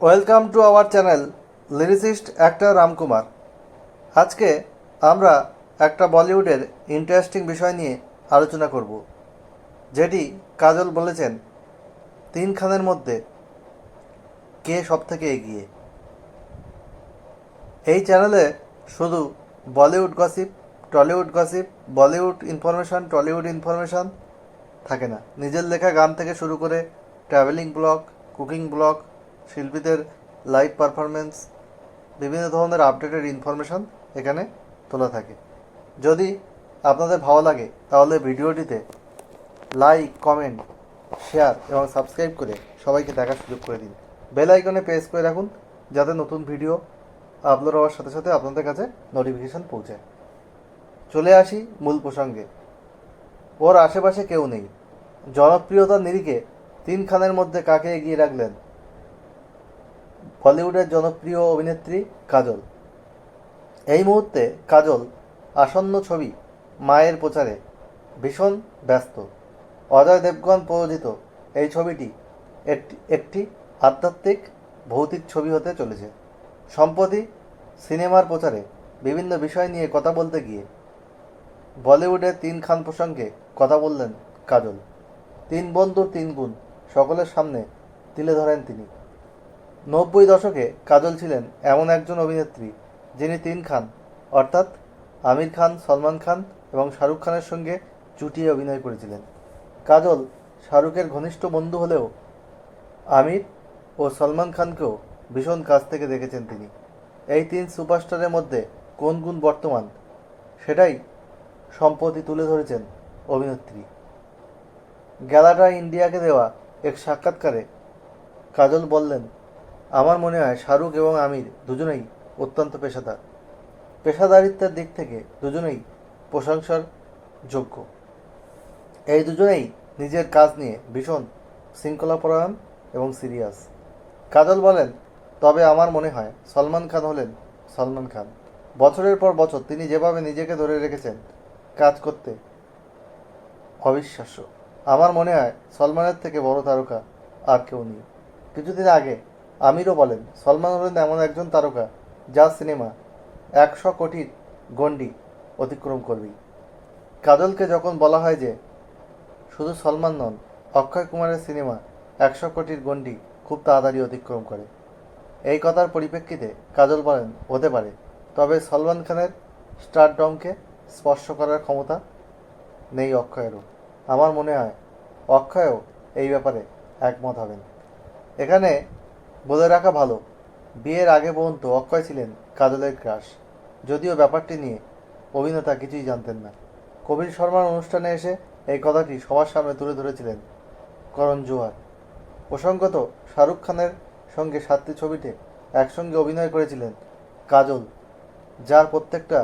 Welcome to our channel lyricist actor Ramkumar আজকে আমরা একটা বলিউডের ইন্টারেস্টিং বিষয় নিয়ে আলোচনা করব, যেটি কাজল বলেছেন, তিন খানের মধ্যে কে সব থেকে এগিয়ে। এই চ্যানেলে শুধু Bollywood gossip, Tollywood gossip, Bollywood information, Tollywood information থাকে না। নিজের লেখা গান থেকে শুরু করে ট্রাভেলিং ব্লগ, কুকিং ব্লগ শিল্পীদের লাইভ পারফরমেন্স বিভিন্ন ধরনের আপডেটেড ইনফরমেশান এখানে তোলা থাকে। যদি আপনাদের ভালো লাগে, তাহলে ভিডিওটিতে লাইক কমেন্ট শেয়ার এবং সাবস্ক্রাইব করে সবাইকে দেখার সুযোগ করে দিন। বেল আইকনে প্রেস করে রাখুন, যাতে নতুন ভিডিও আপলোড হওয়ার সাথে সাথে আপনাদের কাছে নোটিফিকেশান পৌঁছায়। চলে আসি মূল প্রসঙ্গে। ওর আশেপাশে কেউ নেই। জনপ্রিয়তার নিরিখে তিন খানের মধ্যে কাকে এগিয়ে রাখলেন? বলিউডের জনপ্রিয় অভিনেত্রী কাজল। এই মুহূর্তে কাজল আসন্ন ছবি মায়ের প্রচারে ভীষণ ব্যস্ত। অজয় দেবগন প্রযোজিত এই ছবিটি একটি একটি আধ্যাত্মিক ভৌতিক ছবি হতে চলেছে। সম্প্রতি সিনেমার প্রচারে বিভিন্ন বিষয় নিয়ে কথা বলতে গিয়ে বলিউডের তিন খান প্রসঙ্গে কথা বললেন কাজল। তিন বন্ধুর তিন গুণ সকলের সামনে তুলে ধরেন তিনি। নব্বই দশকে কাজল ছিলেন এমন একজন অভিনেত্রী যিনি তিন খান, অর্থাৎ আমির খান, সলমান খান এবং শাহরুখ খানের সঙ্গে চুটিয়ে অভিনয় করেছিলেন। কাজল শাহরুখের ঘনিষ্ঠ বন্ধু হলেও আমির ও সলমান খানকেও ভীষণ কাছ থেকে দেখেছেন তিনি। এই তিন সুপারস্টারের মধ্যে কোন গুণ বর্তমান, সেটাই সম্প্রতি তুলে ধরেছেন অভিনেত্রী। গ্যালাটা ইন্ডিয়াকে দেওয়া এক সাক্ষাৎকারে কাজল বললেন আমার মনে হয় শাহরুখ এবং আমির দুজনেই অত্যন্ত পেশাদার। পেশাদারিত্বের দিক থেকে দুজনেই প্রশংসার যোগ্য। এই দুজনেই নিজের কাজ নিয়ে ভীষণ শৃঙ্খলাপরায়ণ এবং সিরিয়াস। কাজল বলেন, তবে আমার মনে হয় সলমান খান হলেন সলমান খান। বছরের পর বছর তিনি যেভাবে নিজেকে ধরে রেখেছেন, কাজ করতে অবিশ্বাস্য। আমার মনে হয় সলমানের থেকে বড় তারকা আর কেউ নেই। কিছুদিন আগে আমিরও বলেন, সলমান হলেন এমন একজন তারকা যার সিনেমা একশো কোটির গণ্ডি অতিক্রম করবেই কাজলকে যখন বলা হয় যে শুধু সলমান নন, অক্ষয় কুমারের সিনেমা একশো কোটির গণ্ডি খুব তাড়াতাড়ি অতিক্রম করে। এই কথার পরিপ্রেক্ষিতে কাজল বলেন, হতে পারে, তবে সলমান খানের স্টারডমকে স্পর্শ করার ক্ষমতা নেই অক্ষয়েরও। আমার মনে হয় অক্ষয়ও এই ব্যাপারে একমত হবেন। এখানে বলে রাখা ভালো। বিয়ের আগে পর্যন্ত অক্ষয় ছিলেন কাজলের ক্রাশ। যদিও ব্যাপারটি নিয়ে অভিনেতা কিছুই জানতেন না। কবির শর্মার অনুষ্ঠানে এসে এই কথাটি সবার সামনে তুলে ধরেছিলেন করণ জোহার প্রসঙ্গত, শাহরুখ খানের সঙ্গে সাতটি ছবিতে একসঙ্গে অভিনয় করেছিলেন কাজল, যার প্রত্যেকটা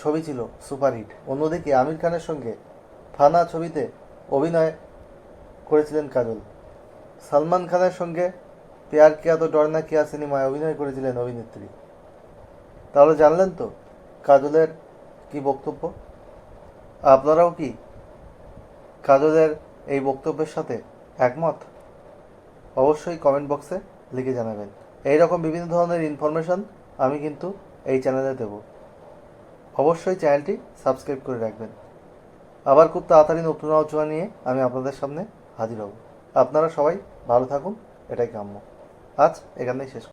ছবি ছিল সুপারহিট। অন্যদিকে আমির খানের সঙ্গে ফানা ছবিতে অভিনয় করেছিলেন কাজল। সালমান খানের সঙ্গে পেয়ার কিয়া তো ডরনা কিয়া সিনেমায় অভিনয় করেছিলেন অভিনেত্রী? তাহলে জানলেন তো, কাজলের কি বক্তব্য? আপনারাও কি কাজলের এই বক্তব্যের সাথে একমত? অবশ্যই কমেন্ট বক্সে লিখে জানাবেন। এই রকম বিভিন্ন ধরনের ইনফরমেশন আমি কিন্তু এই চ্যানেলে দেব। অবশ্যই চ্যানেলটি সাবস্ক্রাইব করে রাখবেন। আবার খুব তাড়াতাড়ি নতুন আলোচনা নিয়ে আমি আপনাদের সামনে হাজির হব। আপনারা সবাই ভালো থাকুন, এটাই কাম্য। আজ এখানেই শেষ